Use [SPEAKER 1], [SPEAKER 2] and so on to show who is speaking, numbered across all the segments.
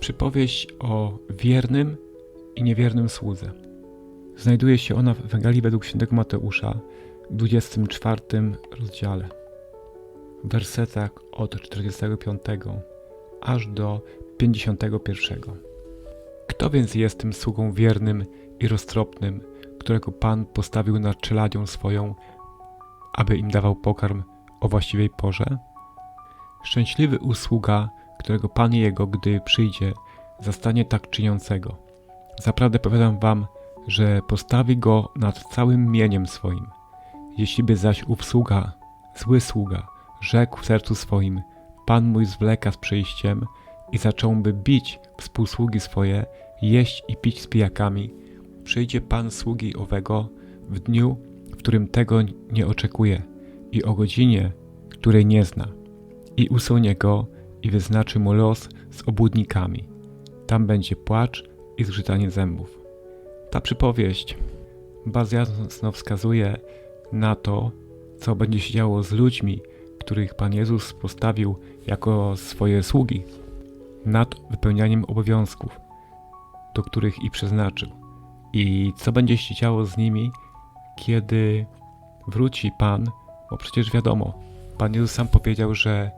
[SPEAKER 1] Przypowieść o wiernym i niewiernym słudze. Znajduje się ona w Ewangelii według świętego Mateusza w 24 rozdziale, w wersetach od 45 aż do 51. Kto więc jest tym sługą wiernym i roztropnym, którego Pan postawił nad czeladzią swoją, aby im dawał pokarm o właściwej porze? Szczęśliwy usługa, którego Pan jego, gdy przyjdzie, zastanie tak czyniącego. Zaprawdę powiadam wam, że postawi go nad całym mieniem swoim. Jeśli by zaś ów sługa, zły sługa, rzekł w sercu swoim, Pan mój zwleka z przyjściem i zacząłby bić współsługi swoje, jeść i pić z pijakami, przyjdzie Pan sługi owego w dniu, w którym tego nie oczekuje i o godzinie, której nie zna, i usunie go i wyznaczy mu los z obłudnikami. Tam będzie płacz i zgrzytanie zębów. Ta przypowieść bardzo jasno wskazuje na to, co będzie się działo z ludźmi, których Pan Jezus postawił jako swoje sługi, nad wypełnianiem obowiązków, do których ich przeznaczył. I co będzie się działo z nimi, kiedy wróci Pan, bo przecież wiadomo, Pan Jezus sam powiedział, że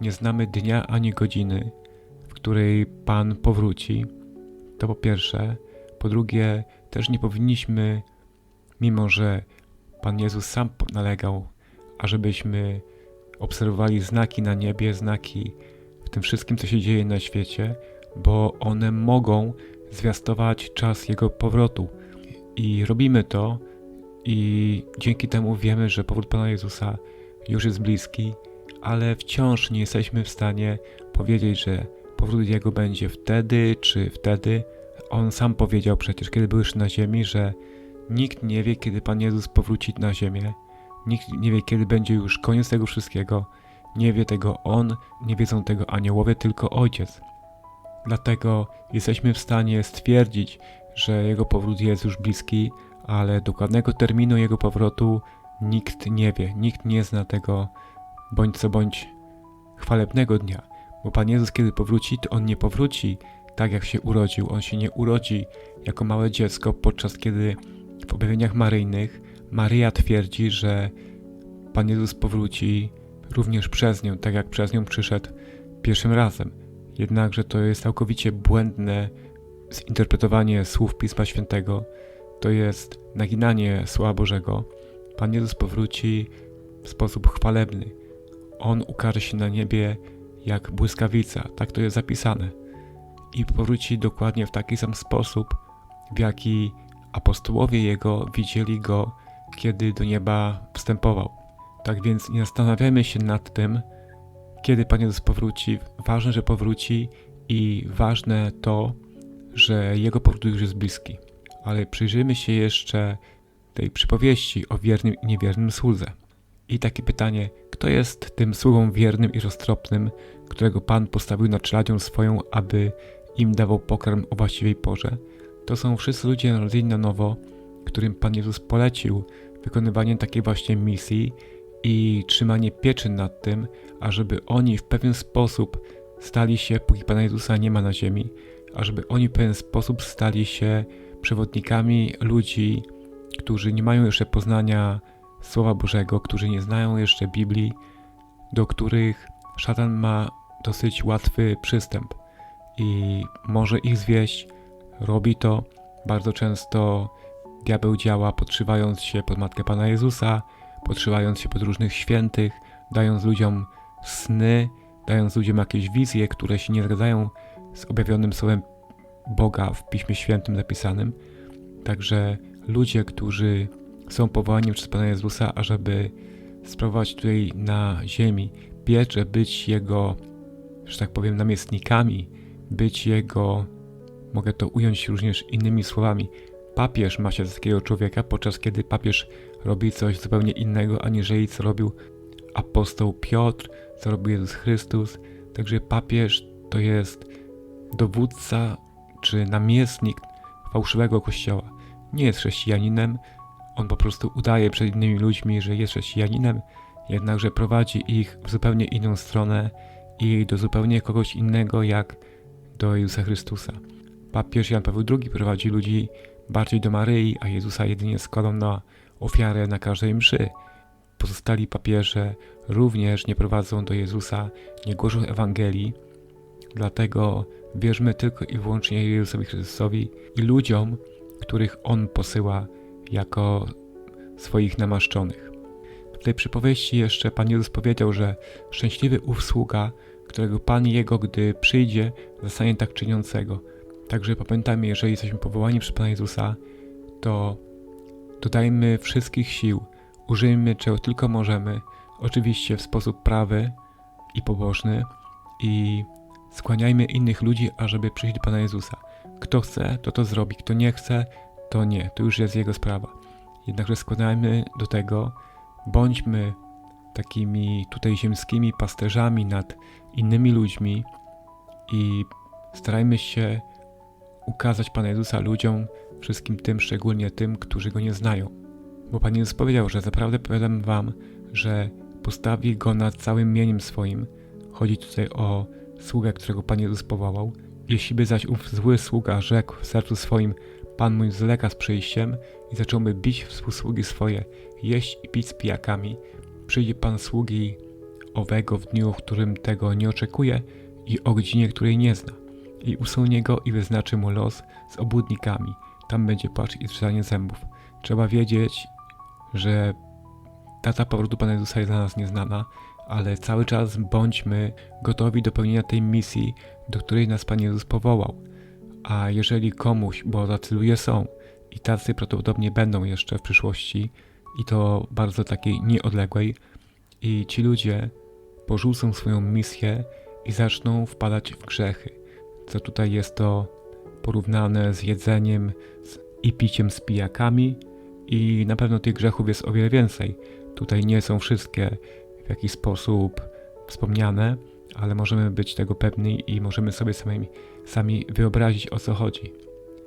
[SPEAKER 1] nie znamy dnia ani godziny, w której Pan powróci. To po pierwsze. Po drugie, też nie powinniśmy, mimo że Pan Jezus sam nalegał, ażebyśmy obserwowali znaki na niebie, znaki w tym wszystkim, co się dzieje na świecie, bo one mogą zwiastować czas Jego powrotu. I robimy to, i dzięki temu wiemy, że powrót Pana Jezusa już jest bliski, ale wciąż nie jesteśmy w stanie powiedzieć, że powrót Jego będzie wtedy czy wtedy. On sam powiedział przecież, kiedy był już na ziemi, że nikt nie wie, kiedy Pan Jezus powróci na ziemię. Nikt nie wie, kiedy będzie już koniec tego wszystkiego. Nie wie tego On, nie wiedzą tego aniołowie, tylko Ojciec. Dlatego jesteśmy w stanie stwierdzić, że Jego powrót jest już bliski, ale dokładnego terminu Jego powrotu nikt nie wie, nikt nie zna tego bądź co bądź chwalebnego dnia. Bo Pan Jezus, kiedy powróci, to On nie powróci tak, jak się urodził. On się nie urodzi jako małe dziecko, podczas kiedy w objawieniach maryjnych Maryja twierdzi, że Pan Jezus powróci również przez nią, tak jak przez nią przyszedł pierwszym razem. Jednakże to jest całkowicie błędne zinterpretowanie słów Pisma Świętego. To jest naginanie Słowa Bożego. Pan Jezus powróci w sposób chwalebny. On ukaże się na niebie jak błyskawica, tak to jest zapisane. I powróci dokładnie w taki sam sposób, w jaki apostołowie Jego widzieli Go, kiedy do nieba wstępował. Tak więc nie zastanawiamy się nad tym, kiedy Pan Jezus powróci. Ważne, że powróci i ważne to, że Jego powrót już jest bliski. Ale przyjrzyjmy się jeszcze tej przypowieści o wiernym i niewiernym słudze. I takie pytanie, kto jest tym sługą wiernym i roztropnym, którego Pan postawił nad czeladzią swoją, aby im dawał pokarm o właściwej porze? To są wszyscy ludzie narodzeni na nowo, którym Pan Jezus polecił wykonywanie takiej właśnie misji i trzymanie pieczy nad tym, ażeby oni w pewien sposób stali się, póki Pana Jezusa nie ma na ziemi, ażeby oni w pewien sposób stali się przewodnikami ludzi, którzy nie mają jeszcze poznania Słowa Bożego, którzy nie znają jeszcze Biblii, do których szatan ma dosyć łatwy przystęp i może ich zwieść. Robi to bardzo często. Diabeł działa podszywając się pod matkę Pana Jezusa, podszywając się pod różnych świętych, dając ludziom sny, dając ludziom jakieś wizje, które się nie zgadzają z objawionym słowem Boga w Piśmie Świętym napisanym. Także ludzie, którzy są powołani przez Pana Jezusa, ażeby sprawować tutaj na ziemi pieczę, być Jego, że tak powiem, namiestnikami, być Jego, mogę to ująć również innymi słowami, papież ma się z takiego człowieka, podczas kiedy papież robi coś zupełnie innego, aniżeli co robił apostoł Piotr, co robił Jezus Chrystus. Także papież to jest dowódca czy namiestnik fałszywego kościoła. Nie jest chrześcijaninem, on po prostu udaje przed innymi ludźmi, że jest chrześcijaninem, jednakże prowadzi ich w zupełnie inną stronę i do zupełnie kogoś innego, jak do Jezusa Chrystusa. Papież Jan Paweł II prowadzi ludzi bardziej do Maryi, a Jezusa jedynie składał na ofiarę na każdej mszy. Pozostali papieże również nie prowadzą do Jezusa, nie głoszą Ewangelii, dlatego wierzmy tylko i wyłącznie Jezusowi Chrystusowi i ludziom, których On posyła jako swoich namaszczonych. W tej przypowieści jeszcze Pan Jezus powiedział, że szczęśliwy ów sługa, którego Pan Jego, gdy przyjdzie, zostanie tak czyniącego. Także pamiętajmy, jeżeli jesteśmy powołani przez Pana Jezusa, to dodajmy wszystkich sił, użyjmy czego tylko możemy, oczywiście w sposób prawy i pobożny i skłaniajmy innych ludzi, ażeby przyjść do Pana Jezusa. Kto chce, to to zrobi, kto nie chce, to nie, to już jest jego sprawa. Jednakże składajmy do tego, bądźmy takimi tutaj ziemskimi pasterzami nad innymi ludźmi i starajmy się ukazać Pana Jezusa ludziom, wszystkim tym, szczególnie tym, którzy Go nie znają. Bo Pan Jezus powiedział, że zaprawdę powiadam Wam, że postawi Go nad całym mieniem swoim. Chodzi tutaj o sługę, którego Pan Jezus powołał. Jeśli by zaś ów zły sługa rzekł w sercu swoim, Pan mój zleka z przyjściem i zacząłby bić współsługi swoje, jeść i pić z pijakami, przyjdzie Pan sługi owego w dniu, w którym tego nie oczekuje i o godzinie, której nie zna. I usunie go i wyznaczy mu los z obłudnikami. Tam będzie płacz i trzymanie zębów. Trzeba wiedzieć, że data powrotu Pana Jezusa jest dla nas nieznana, ale cały czas bądźmy gotowi do pełnienia tej misji, do której nas Pan Jezus powołał. A jeżeli komuś, bo tacy ludzie są i tacy prawdopodobnie będą jeszcze w przyszłości, i to bardzo takiej nieodległej, i ci ludzie porzucą swoją misję i zaczną wpadać w grzechy. Co tutaj jest to porównane z jedzeniem i piciem z pijakami, i na pewno tych grzechów jest o wiele więcej. Tutaj nie są wszystkie w jakiś sposób wspomniane, ale możemy być tego pewni i możemy sobie sami, sami wyobrazić o co chodzi.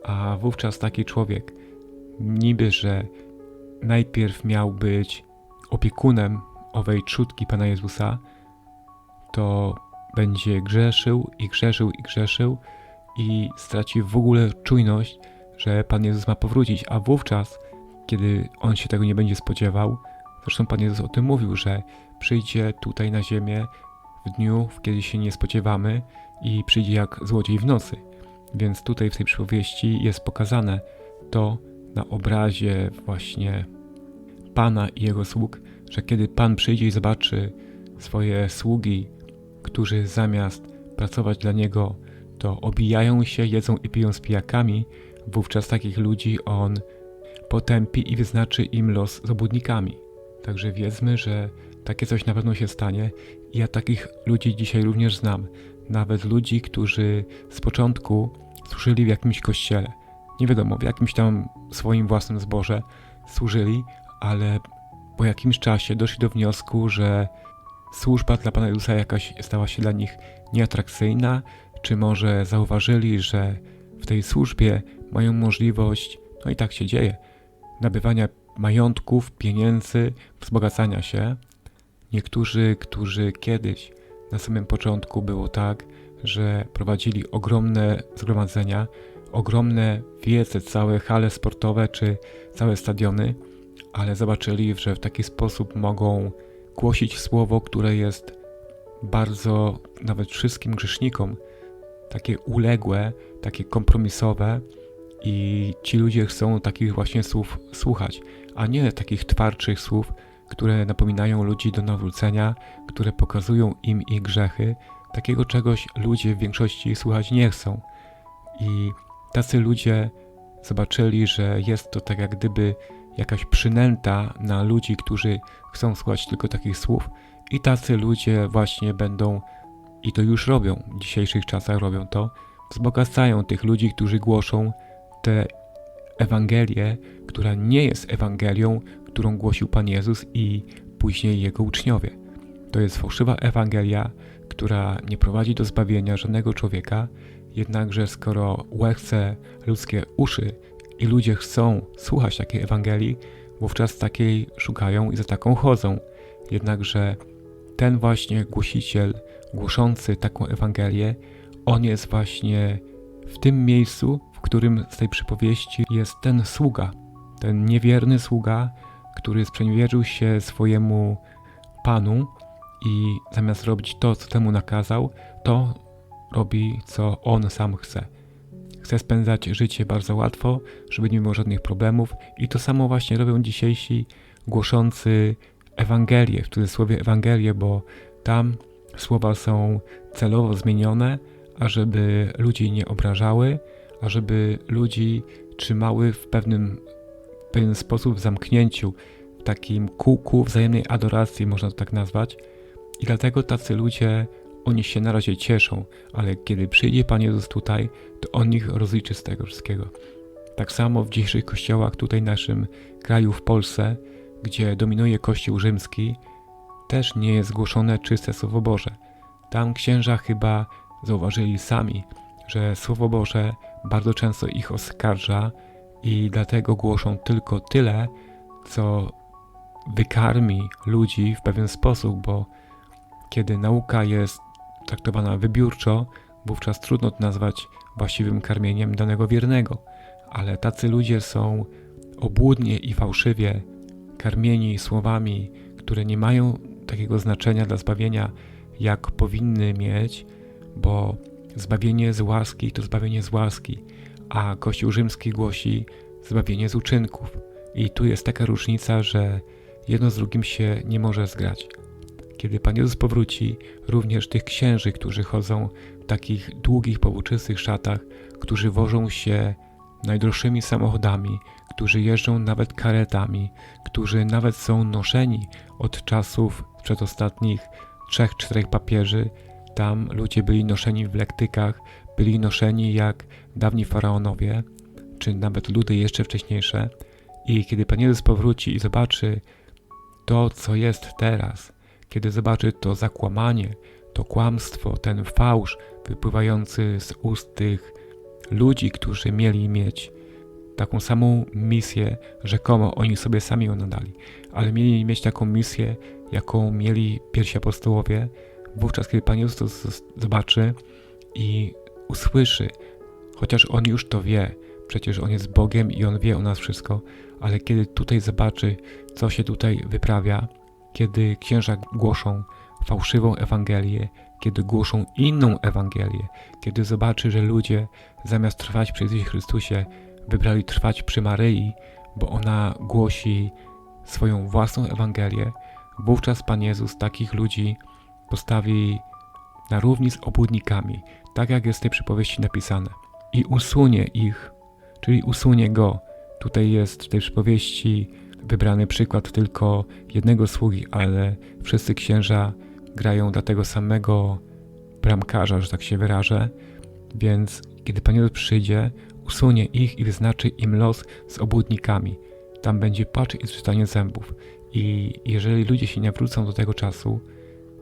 [SPEAKER 1] A wówczas taki człowiek, niby że najpierw miał być opiekunem owej trzutki Pana Jezusa, to będzie grzeszył i grzeszył i grzeszył i straci w ogóle czujność, że Pan Jezus ma powrócić, a wówczas, kiedy on się tego nie będzie spodziewał, zresztą Pan Jezus o tym mówił, że przyjdzie tutaj na ziemię w dniu, kiedy się nie spodziewamy i przyjdzie jak złodziej w nocy. Więc tutaj w tej przypowieści jest pokazane to na obrazie właśnie Pana i jego sług, że kiedy Pan przyjdzie i zobaczy swoje sługi, którzy zamiast pracować dla Niego, to obijają się, jedzą i piją z pijakami, wówczas takich ludzi On potępi i wyznaczy im los z obłudnikami. Także wiedzmy, że takie coś na pewno się stanie ja takich ludzi dzisiaj również znam. Nawet ludzi, którzy z początku służyli w jakimś kościele. Nie wiadomo, w jakimś tam swoim własnym zborze służyli, ale po jakimś czasie doszli do wniosku, że służba dla Pana Jezusa jakaś stała się dla nich nieatrakcyjna, czy może zauważyli, że w tej służbie mają możliwość, no i tak się dzieje, nabywania majątków, pieniędzy, wzbogacania się. Niektórzy, którzy kiedyś na samym początku było tak, że prowadzili ogromne zgromadzenia, ogromne wiece, całe hale sportowe czy całe stadiony, ale zobaczyli, że w taki sposób mogą głosić słowo, które jest bardzo nawet wszystkim grzesznikom takie uległe, takie kompromisowe i ci ludzie chcą takich właśnie słów słuchać, a nie takich twardszych słów, które napominają ludzi do nawrócenia, które pokazują im ich grzechy. Takiego czegoś ludzie w większości słuchać nie chcą. I tacy ludzie zobaczyli, że jest to tak jak gdyby jakaś przynęta na ludzi, którzy chcą słuchać tylko takich słów, i tacy ludzie właśnie będą, i to już robią, w dzisiejszych czasach robią to, wzbogacają tych ludzi, którzy głoszą tę Ewangelię, która nie jest Ewangelią, którą głosił Pan Jezus i później Jego uczniowie. To jest fałszywa Ewangelia, która nie prowadzi do zbawienia żadnego człowieka, jednakże skoro łechce ludzkie uszy i ludzie chcą słuchać takiej Ewangelii, wówczas takiej szukają i za taką chodzą. Jednakże ten właśnie głosiciel, głoszący taką Ewangelię, on jest właśnie w tym miejscu, w którym z tej przypowieści jest ten sługa, ten niewierny sługa, który sprzeniewierzył się swojemu panu i zamiast robić to, co temu nakazał, to robi, co on sam chce. Chce spędzać życie bardzo łatwo, żeby nie było żadnych problemów, i to samo właśnie robią dzisiejsi głoszący Ewangelię, w cudzysłowie Ewangelię, bo tam słowa są celowo zmienione, ażeby ludzi nie obrażały, ażeby ludzi trzymały w pewnym, pewien sposób w zamknięciu, w takim kółku wzajemnej adoracji, można to tak nazwać. I dlatego tacy ludzie, oni się na razie cieszą, ale kiedy przyjdzie Pan Jezus tutaj, to On ich rozliczy z tego wszystkiego. Tak samo w dzisiejszych kościołach tutaj w naszym kraju, w Polsce, gdzie dominuje Kościół rzymski, też nie jest głoszone czyste Słowo Boże. Tam księża chyba zauważyli sami, że Słowo Boże bardzo często ich oskarża i dlatego głoszą tylko tyle, co wykarmi ludzi w pewien sposób, bo kiedy nauka jest traktowana wybiórczo, wówczas trudno to nazwać właściwym karmieniem danego wiernego, ale tacy ludzie są obłudnie i fałszywie karmieni słowami, które nie mają takiego znaczenia dla zbawienia, jak powinny mieć, bo zbawienie z łaski to zbawienie z łaski, a Kościół rzymski głosi zbawienie z uczynków. I tu jest taka różnica, że jedno z drugim się nie może zgrać. Kiedy Pan Jezus powróci, również tych księży, którzy chodzą w takich długich, powłóczystych szatach, którzy wożą się najdroższymi samochodami, którzy jeżdżą nawet karetami, którzy nawet są noszeni od czasów przedostatnich trzech, czterech papieży. Tam ludzie byli noszeni w lektykach, byli noszeni jak dawni faraonowie, czy nawet ludy jeszcze wcześniejsze. I kiedy Pan Jezus powróci i zobaczy to, co jest teraz, kiedy zobaczy to zakłamanie, to kłamstwo, ten fałsz wypływający z ust tych ludzi, którzy mieli mieć taką samą misję, rzekomo oni sobie sami ją nadali, ale mieli mieć taką misję, jaką mieli pierwsi apostołowie, wówczas kiedy Pan Jezus to zobaczy i usłyszy, chociaż On już to wie, przecież On jest Bogiem i On wie o nas wszystko, ale kiedy tutaj zobaczy, co się tutaj wyprawia, kiedy księża głoszą fałszywą Ewangelię, kiedy głoszą inną Ewangelię, kiedy zobaczy, że ludzie zamiast trwać przy Jezusie Chrystusie, wybrali trwać przy Maryi, bo ona głosi swoją własną Ewangelię, wówczas Pan Jezus takich ludzi postawi na równi z obłudnikami, tak jak jest w tej przypowieści napisane, i usunie ich, czyli usunie go. Tutaj jest w tej przypowieści wybrany przykład tylko jednego sługi, ale wszyscy księża grają dla tego samego bramkarza, że tak się wyrażę. Więc kiedy Pan Jezus przyjdzie, usunie ich i wyznaczy im los z obłudnikami. Tam będzie płacz i zczytanie zębów. I jeżeli ludzie się nie wrócą do tego czasu,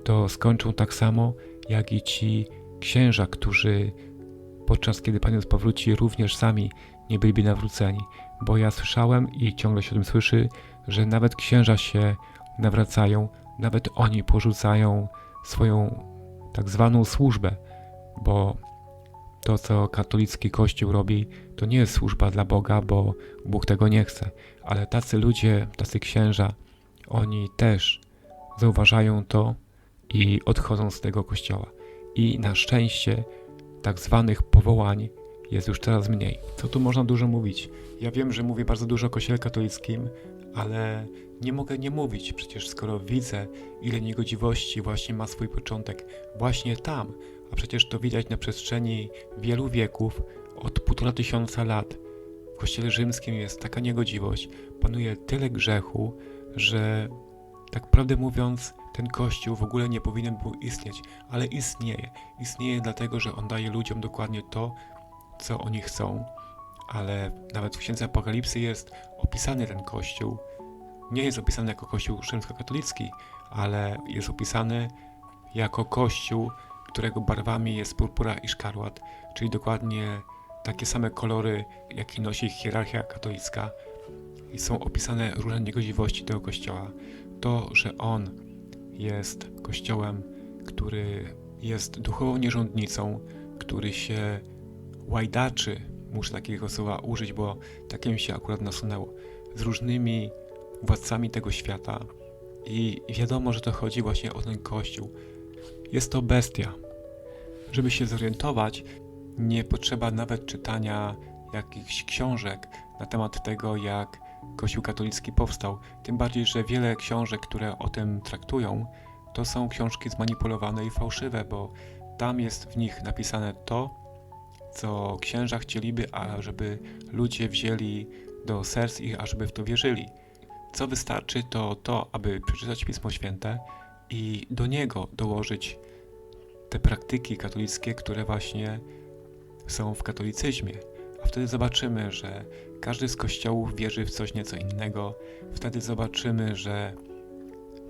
[SPEAKER 1] to skończą tak samo, jak i ci księża, którzy podczas kiedy Pan Jezus powróci, również sami nie byliby nawróceni. Bo ja słyszałem i ciągle się o tym słyszy, że nawet księża się nawracają, nawet oni porzucają swoją tak zwaną służbę, bo to, co katolicki kościół robi, to nie jest służba dla Boga, bo Bóg tego nie chce, ale tacy ludzie, tacy księża, oni też zauważają to i odchodzą z tego kościoła. I na szczęście tak zwanych powołań jest już coraz mniej. Co tu można dużo mówić? Ja wiem, że mówię bardzo dużo o kościele katolickim, ale nie mogę nie mówić, przecież skoro widzę, ile niegodziwości właśnie ma swój początek właśnie tam, a przecież to widać na przestrzeni wielu wieków, od półtora tysiąca lat. W Kościele Rzymskim jest taka niegodziwość, panuje tyle grzechu, że tak prawdę mówiąc, ten Kościół w ogóle nie powinien był istnieć, ale istnieje. Istnieje dlatego, że on daje ludziom dokładnie to, co oni chcą, ale nawet w Księdze Apokalipsy jest opisany ten Kościół. Nie jest opisany jako Kościół rzymskokatolicki, ale jest opisany jako Kościół, którego barwami jest purpura i szkarłat, czyli dokładnie takie same kolory, jakie nosi hierarchia katolicka. I są opisane różne niegodziwości tego kościoła. To, że on jest kościołem, który jest duchową nierządnicą, który się łajdaczy, muszę takiego słowa użyć, bo takie mi się akurat nasunęło, z różnymi władcami tego świata i wiadomo, że to chodzi właśnie o ten kościół. Jest to bestia. Żeby się zorientować, nie potrzeba nawet czytania jakichś książek na temat tego, jak Kościół katolicki powstał. Tym bardziej, że wiele książek, które o tym traktują, to są książki zmanipulowane i fałszywe, bo tam jest w nich napisane to, co księża chcieliby, ażeby ludzie wzięli do serc i ażeby w to wierzyli. Co wystarczy, to to, aby przeczytać Pismo Święte i do niego dołożyć te praktyki katolickie, które właśnie są w katolicyzmie. Wtedy zobaczymy, że każdy z kościołów wierzy w coś nieco innego. Wtedy zobaczymy, że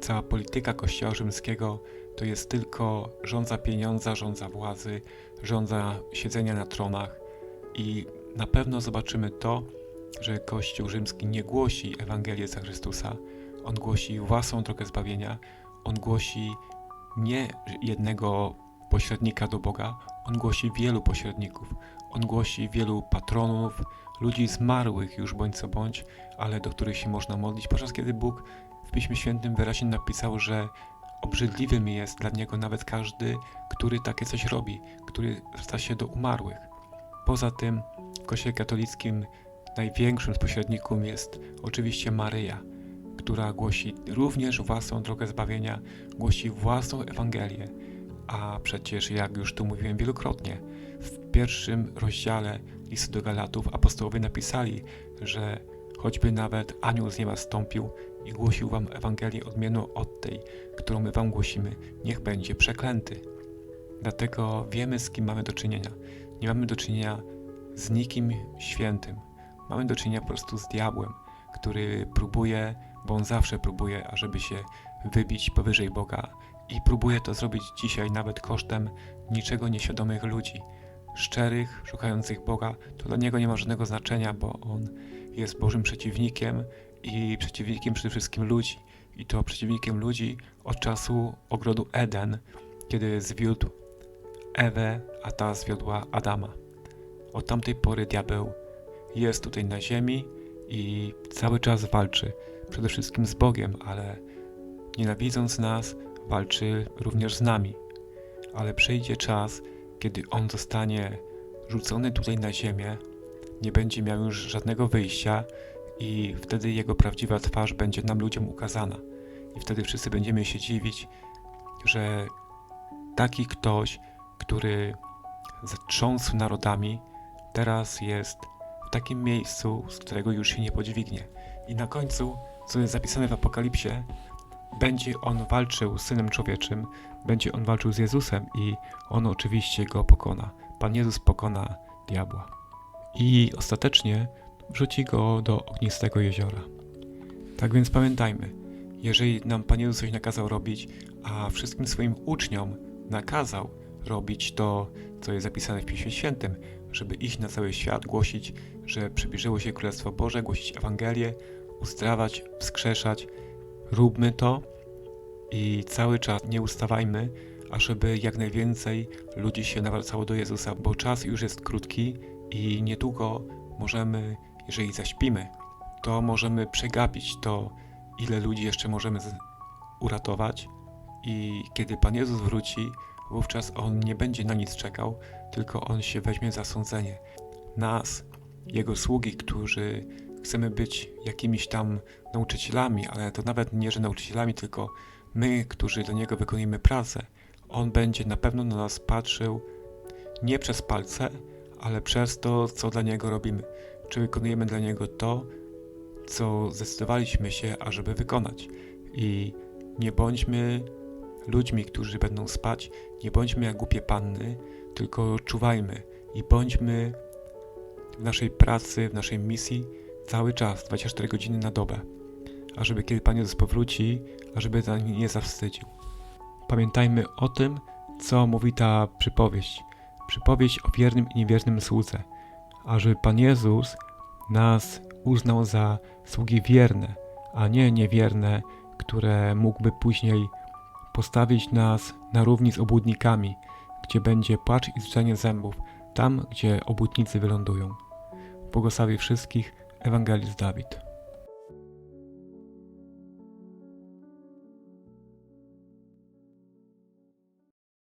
[SPEAKER 1] cała polityka Kościoła Rzymskiego to jest tylko rządza pieniądza, rządza władzy, rządza siedzenia na tronach. I na pewno zobaczymy to, że Kościół Rzymski nie głosi Ewangelii Jezusa Chrystusa, on głosi własną drogę zbawienia, on głosi nie jednego pośrednika do Boga, on głosi wielu pośredników, on głosi wielu patronów, ludzi zmarłych już bądź co bądź, ale do których się można modlić, podczas kiedy Bóg w Piśmie Świętym wyraźnie napisał, że obrzydliwym jest dla Niego nawet każdy, który takie coś robi, który zwraca się do umarłych. Poza tym w Kościele katolickim największym z pośredników jest oczywiście Maryja, która głosi również własną drogę zbawienia, głosi własną Ewangelię. A przecież, jak już tu mówiłem wielokrotnie, pierwszym rozdziale listu do Galatów apostołowie napisali, że choćby nawet anioł z nieba stąpił i głosił wam Ewangelię odmienną od tej, którą my wam głosimy, niech będzie przeklęty. Dlatego wiemy, z kim mamy do czynienia. Nie mamy do czynienia z nikim świętym. Mamy do czynienia po prostu z diabłem, który próbuje, bo on zawsze próbuje, ażeby się wybić powyżej Boga. I próbuje to zrobić dzisiaj nawet kosztem niczego nieświadomych ludzi. Szczerych, szukających Boga, to dla niego nie ma żadnego znaczenia, bo on jest Bożym przeciwnikiem i przeciwnikiem przede wszystkim ludzi. I to przeciwnikiem ludzi od czasu ogrodu Eden, kiedy zwiódł Ewę, a ta zwiodła Adama. Od tamtej pory diabeł jest tutaj na ziemi i cały czas walczy. Przede wszystkim z Bogiem, ale nienawidząc nas, walczy również z nami. Ale przyjdzie czas, kiedy on zostanie rzucony tutaj na ziemię, nie będzie miał już żadnego wyjścia i wtedy jego prawdziwa twarz będzie nam ludziom ukazana. I wtedy wszyscy będziemy się dziwić, że taki ktoś, który zatrząsł narodami, teraz jest w takim miejscu, z którego już się nie podźwignie. I na końcu, co jest zapisane w Apokalipsie, będzie on walczył z Synem Człowieczym, będzie on walczył z Jezusem i on oczywiście go pokona. Pan Jezus pokona diabła. I ostatecznie wrzuci go do ognistego jeziora. Tak więc pamiętajmy, jeżeli nam Pan Jezus coś nakazał robić, a wszystkim swoim uczniom nakazał robić to, co jest zapisane w Piśmie Świętym, żeby iść na cały świat, głosić, że przybliżyło się Królestwo Boże, głosić Ewangelię, uzdrawiać, wskrzeszać. Róbmy to i cały czas nie ustawajmy, ażeby jak najwięcej ludzi się nawracało do Jezusa, bo czas już jest krótki i niedługo możemy, jeżeli zaśpimy, to możemy przegapić to, ile ludzi jeszcze możemy uratować i kiedy Pan Jezus wróci, wówczas On nie będzie na nic czekał, tylko On się weźmie za sądzenie. Nas, Jego sługi, którzy chcemy być jakimiś tam nauczycielami, ale to nawet nie, że nauczycielami, tylko my, którzy do Niego wykonujemy pracę, On będzie na pewno na nas patrzył nie przez palce, ale przez to, co dla Niego robimy. Czy wykonujemy dla Niego to, co zdecydowaliśmy się, ażeby wykonać. I nie bądźmy ludźmi, którzy będą spać, nie bądźmy jak głupie panny, tylko czuwajmy i bądźmy w naszej pracy, w naszej misji cały czas, 24 godziny na dobę, ażeby kiedy Pan Jezus powróci, ażeby nie nie zawstydził. Pamiętajmy o tym, co mówi ta przypowieść. Przypowieść o wiernym i niewiernym słudze. Ażeby Pan Jezus nas uznał za sługi wierne, a nie niewierne, które mógłby później postawić nas na równi z obłudnikami, gdzie będzie płacz i zrzenie zębów, tam, gdzie obłudnicy wylądują. Błogosławi wszystkich Evangelho de Hábito